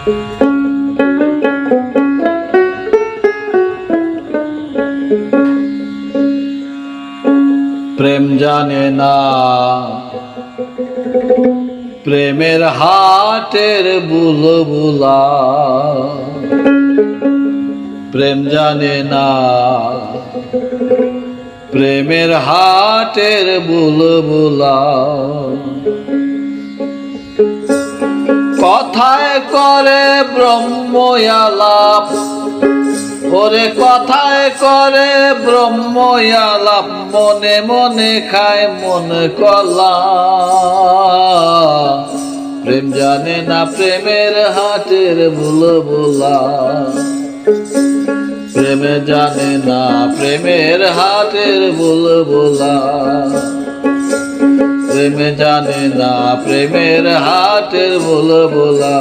প্রেম জানে না। প্রেমের হাটের বুলবুলা। প্রেম জানে না। প্রেমের হাটের বুলবুলা। কথায় করে ব্রহ্ময়ালাপ। ওরে কথায় করে ব্রহ্ময়ালাপ, মনে মনে খায় মন কলা। প্রেম জানে না প্রেমের হাটের বুলবুলা। প্রেমে জানে না প্রেমের হাটের বুলবুলা। প্রেমে জানে না প্রেমের হাটের বুলবুলা।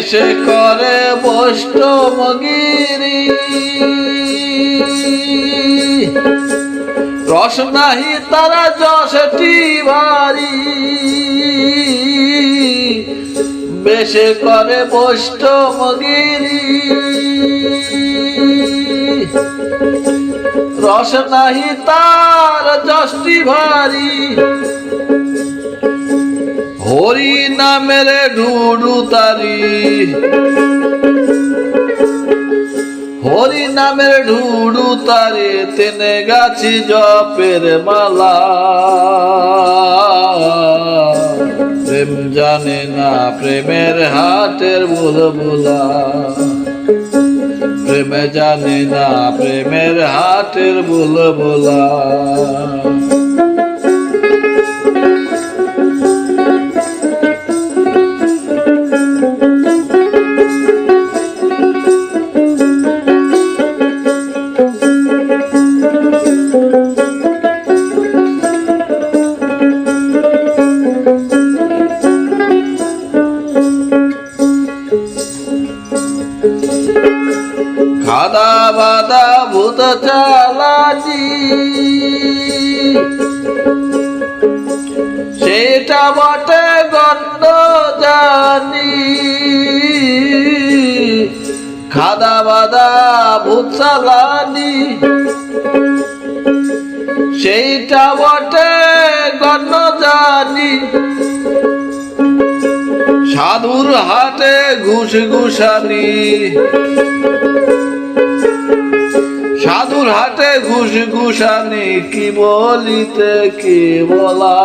বেশে করে বৈষ্ণবগিরি রস নাহি তারা যশটি ভারি। বেশে করে বৈষ্ণবগিরি রস নাহি তার যষ্টি ভারী। হরি নামের ঢুডু তারি। হরি নামের ঢুডু তারে, তেনে গাছি জপের মালা। প্রেম জানে না, প্রেমের হাটের বুল বুলবুলা। প্রেমে জানে না, প্রেমের হাটের বুল বুলবুলা। খাদা বাদা ভূত চালাচি। সেটা বটে গণ্ড জানি। খাদা বাদা ভূত চালানি। সেইটা বটে গণ্ড জানি। সাধুর হাতে ঘুষ ঘুষানি। সাধুর হাতে ঘুষ ঘুষানি, কি বলিতে, কি বলা।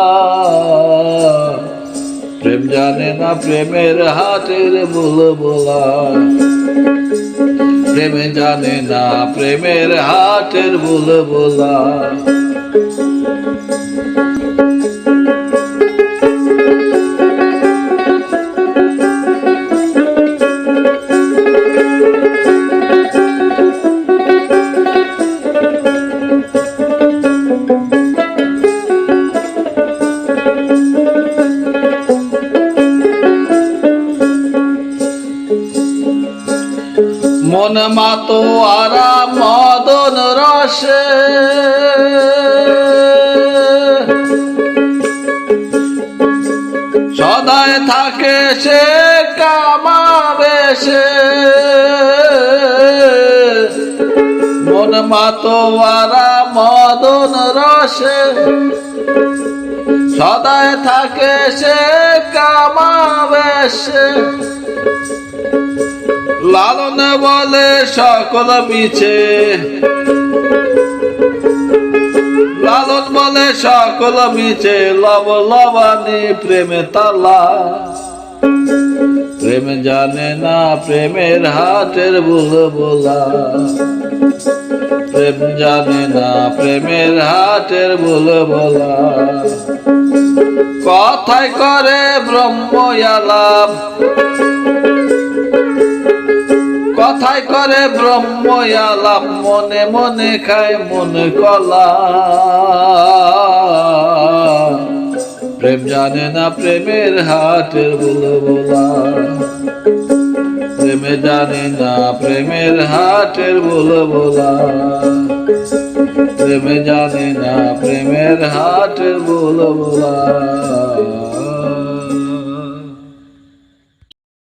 প্রেম জানে না প্রেমের হাতের বল বলা প্রেমে জানে না প্রেমের হাটের বল বলা মন মাতো আরা মদন রসে। সদায় থাকে সে কামাবে সে মন মাতো আরা মদন রসে। সদায় থাকে সে কামাবে সে লালন বলে সকল মিছে। লালন বলে সকল মিছে, লব লবানি প্রেমে তালা। প্রেম জানে না প্রেমের হাটের বুল বোলা প্রেম জানে না প্রেমের হাটের বুল বোলা কথায় করে ব্রহ্ময়ালাপ কথায় করে ব্রহ্ম আলাপ মনে মনে খায় মনে কলা। প্রেম জানে না প্রেমের হাটের বলে বলা প্রেমে জানে না প্রেমের হাটের বলে বলা প্রেমে জানে না প্রেমের হাটের বলে বলা